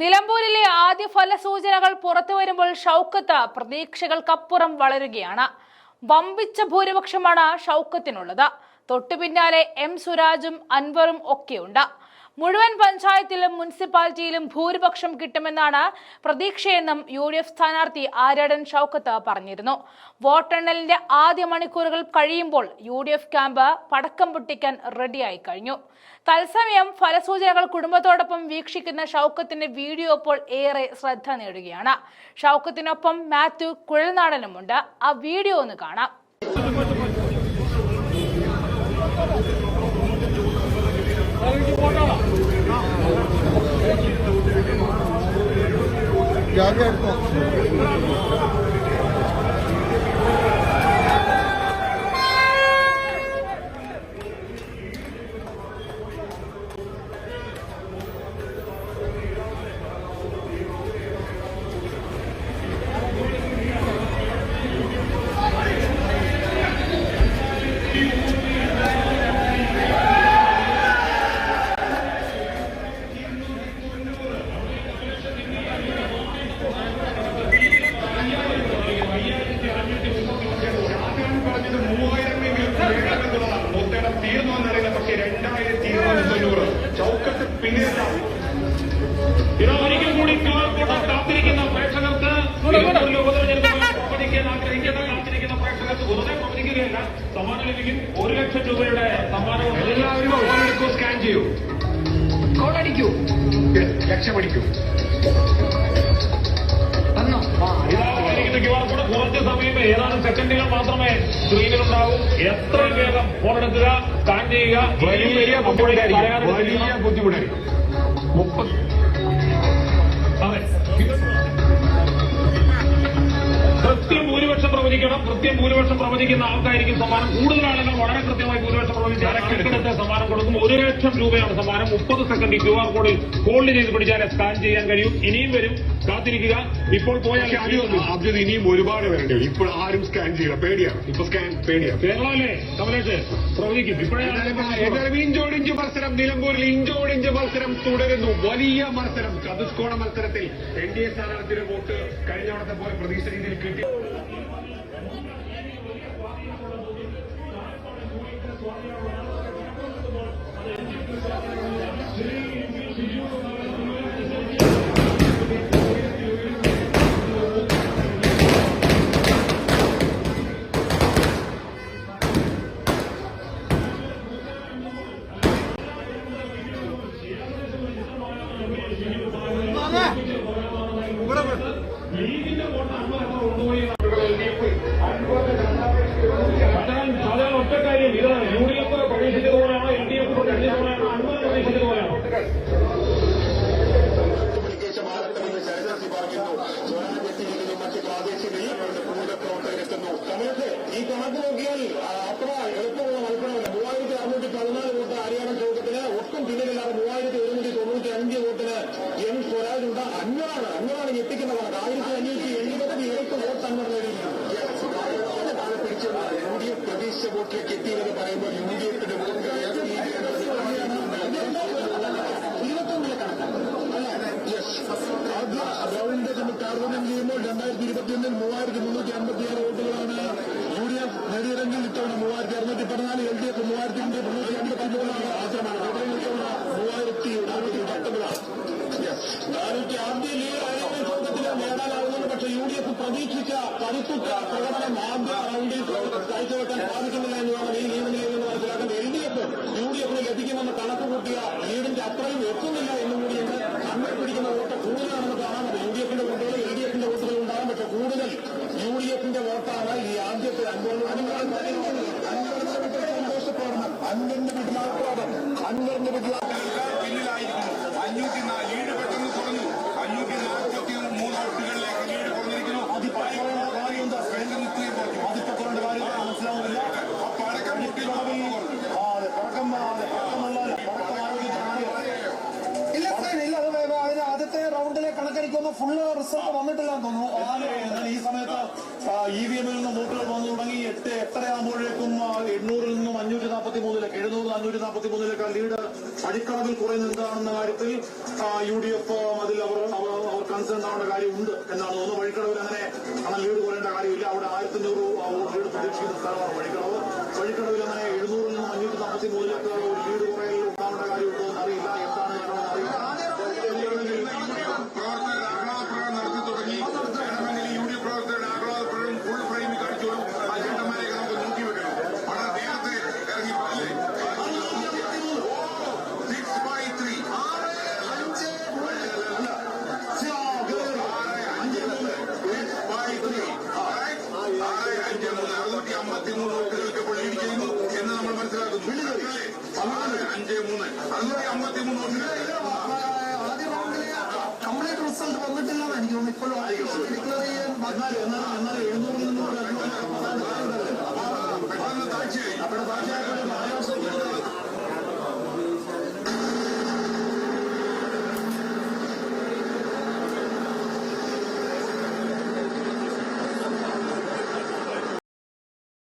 നിലമ്പൂരിലെ ആദ്യ ഫലസൂചനകൾ പുറത്തു വരുമ്പോൾ ഷൗക്കത്ത് പ്രതീക്ഷകൾക്കപ്പുറം വളരുകയാണ്. വമ്പിച്ച ഭൂരിപക്ഷമാണ് ഷൗക്കത്തിനുള്ളത്. തൊട്ടു പിന്നാലെ എം സുരാജും അൻവറും ഒക്കെയുണ്ട്. മുഴുവൻ പഞ്ചായത്തിലും മുനിസിപ്പാലിറ്റിയിലും ഭൂരിപക്ഷം കിട്ടുമെന്നാണ് പ്രതീക്ഷയെന്നും യു ഡി എഫ് സ്ഥാനാർത്ഥി ആര്യടൻ ഷൗക്കത്ത് പറഞ്ഞിരുന്നു. വോട്ടെണ്ണലിന്റെ ആദ്യ മണിക്കൂറുകൾ കഴിയുമ്പോൾ യു ഡി എഫ് ക്യാമ്പ് പടക്കം പൊട്ടിക്കാൻ റെഡിയായി കഴിഞ്ഞു. തത്സമയം ഫലസൂചനകൾ കുടുംബത്തോടൊപ്പം വീക്ഷിക്കുന്ന ഷൗക്കത്തിന്റെ വീഡിയോ ഇപ്പോൾ ഏറെ ശ്രദ്ധ നേടുകയാണ്. ഷൗക്കത്തിനൊപ്പം മാത്യു കുഴൽനാടനുമുണ്ട്. ആ വീഡിയോ ഒന്ന് കാണാം. Yağlı yerde സമ്മാനം ലഭിക്കും ഒരു ലക്ഷം രൂപയുടെ സമ്മാനമുണ്ട് എല്ലാവരും ഫോണെടുക്കൂ സ്കാൻ ചെയ്യൂ. കോളടിക്കൂ രക്ഷപ്പെടിക്കൂ. കുറച്ച് സമയം ഏതാനും സെക്കൻഡുകൾ മാത്രമേ സ്ക്രീനിൽ ഉണ്ടാവൂ. എത്ര വേഗം ഫോണെടുക്കുക സ്കാൻ ചെയ്യുക വലിയ ബുദ്ധിമുട്ടായിരിക്കും. വലിയ ബുദ്ധിമുട്ടായിരിക്കും. മുപ്പത് അതെ. കൃത്യം ഭൂരിപക്ഷം പ്രവചിക്കണം. കൃത്യം ഭൂരിപക്ഷം പ്രവചിക്കുന്ന ആൾക്കായിരിക്കും സമ്മാനം. കൂടുതൽ ആളുകൾ വളരെ കൃത്യമായി ഭൂരിപക്ഷം അരക്കെടുത്ത് സമ്മാനം കൊടുക്കും. ഒരു ലക്ഷം രൂപയാണ് സമ്മാനം. മുപ്പത് സെക്കൻഡ് ക്യു ആർ കോഡിൽ ഹോൾഡ് ചെയ്ത് പിടിച്ചാൽ സ്കാൻ ചെയ്യാൻ കഴിയും. ഇനിയും വരും. കാത്തിരിക്കുക. ഇപ്പോൾ പോയാൽ ആദ്യം ഇനിയും ഒരുപാട് വരേണ്ടി വരും. ഇപ്പോൾ ആരും സ്കാൻ ചെയ്യില്ല. പേടിയാണ്. ഇപ്പൊ സ്കാൻ പേടിയാണ്. കേരളമല്ലേ? കമലേഷ് പ്രവചിക്കും. ഇപ്പോഴേ ഇഞ്ചോടിഞ്ച് മത്സരം. നിലമ്പൂരിൽ ഇഞ്ചോടിഞ്ച് മത്സരം തുടരുന്നു. വലിയ മത്സരം. ചതുഷ്കോണ മത്സരത്തിൽ എൻ ഡി എ സ്ഥാനാർത്ഥിയുടെ വോട്ട് കഴിഞ്ഞ പോലെ പ്രതീക്ഷ രീതിയിൽ കിട്ടി. ಸ್ವಾಮಿಯ пропонує പ്രതീക്ഷിച്ച വോട്ടിലേക്ക് എത്തിയെന്ന് പറയുമ്പോൾ യു ഡി എഫിന്റെ വോട്ട് ആദ്യ റൗണ്ട് നമ്മൾ താരതമ്യം ചെയ്യുമ്പോൾ രണ്ടായിരത്തി ഇരുപത്തിയൊന്നിൽ മൂവായിരത്തി മുന്നൂറ്റി അമ്പത്തിയാറ് വോട്ടുകളാണ് യു ഡി എഫ് നേടിയതെങ്കിൽ ഇത്തവണ മൂവായിരത്തി അറുന്നൂറ്റി പതിനാല് എൽ ഡി എഫ് മൂവായിരത്തി മുന്നൂറ്റി അമ്പത്തി മൂന്നാണ് മാത്രമാണ് വോട്ടുകൾ ഇത്തവണ മൂവായിരത്തി നാനൂറ്റി പത്തൊമ്പതാണ് നാനൂറ്റി ആദ്യ ലീഗ് ആയിരുന്ന ചോദ്യത്തിൽ നേടാനാവുന്നത് പക്ഷേ യു ഡി എഫ് പ്രതീക്ഷിച്ച കരുത്തുറ്റ പ്രകടനം ആദ്യ റൗണ്ടിൽ കാഴ്ചവെക്കാൻ സാധിക്കുന്നില്ല എന്നതാണ് ഈ ലീഗിൽ നിന്ന് മനസ്സിലാക്കുന്നത് L D F U D എഫിന് ലഭിക്കുമെന്ന് കണക്ക് കൂട്ടിയ ലീഡിന്റെ അത്രയും എത്തുന്നില്ല എന്നും കൂടിയുണ്ട് കണ്ണിൽ പിടിക്കുന്ന വോട്ട് കൂടുതലാണെന്ന് കാണാൻ എൽ ഡി എഫിന്റെ വോട്ടുകൾ എൽ ഡി എഫിന്റെ വോട്ടുകൾ ഉണ്ടാകും പക്ഷെ കൂടുതൽ യു ഡി എഫിന്റെ വോട്ടാണ് ഈ ആദ്യത്തെ സന്തോഷപ്രകടനം അന്വേഷണം അന്വേഷണം അൻവറിന്റെ പിന്നിലായിരിക്കുന്നു അഞ്ഞൂറ്റി നാല് എനിക്കൊന്നും ഫുള്ള് റിസൾട്ട് വന്നിട്ടില്ലാന്ന് തോന്നുന്നു. ഈ സമയത്ത് ഇ വി എമ്മിൽ നിന്ന് വോട്ടുകൾ വന്നു തുടങ്ങി എട്ട് എട്ടര ആകുമ്പോഴേക്കും എണ്ണൂറിൽ നിന്നും അഞ്ഞൂറ്റി നാൽപ്പത്തി മൂന്നിലേക്ക് എഴുന്നൂറ് അഞ്ഞൂറ്റി നാൽപ്പത്തി മൂന്നിലേക്ക് ലീഡ് അടിക്കളവിൽ കുറയുന്നുണ്ടാണെന്ന കാര്യത്തിൽ യു ഡി എഫ് അതിൽ അവർ അവർ കൺസേൺ ആവേണ്ട കാര്യമുണ്ട് എന്നാണ് തോന്നുന്നത് വഴിക്കടവിൽ അങ്ങനെ അങ്ങനെ ലീഡ് കുറയേണ്ട കാര്യമില്ല. അവിടെ ആയിരത്തി അഞ്ഞൂറ് ലീഡ് പ്രതീക്ഷിക്കുന്ന സ്ഥലമാണ് വഴിക്കടവ്. വഴിക്കടവിൽ അങ്ങനെ എഴുന്നൂറിൽ നിന്നും അഞ്ഞൂറ്റി നാൽപ്പത്തി മൂന്നിലേക്ക് ലീഡ് കുറയൽ ഉണ്ടാവേണ്ട കാര്യമുണ്ടോ എന്നറിയില്ല എന്താണ് അറുന്നൂറ്റി അമ്പത്തി മൂന്ന് വോട്ടുകൾക്ക് കൊള്ളിയിരിക്കുന്നു എന്ന് നമ്മൾ മനസ്സിലാക്കുന്നു അതാണ് അഞ്ച് മൂന്ന് അറുന്നൂറ്റി അമ്പത്തി മൂന്ന് വോട്ടുകൾ കംപ്ലീറ്റ് റിസൾട്ട് വന്നിട്ടില്ല എന്ന് എനിക്ക് തോന്നുന്നു ഇപ്പോഴും ഡിക്ലെയർ ചെയ്യാൻ എന്നാൽ എഴുന്നൂറിൽ താഴ്ച താഴ്ചയായി അവിടെ താഴ്ചയായിട്ട്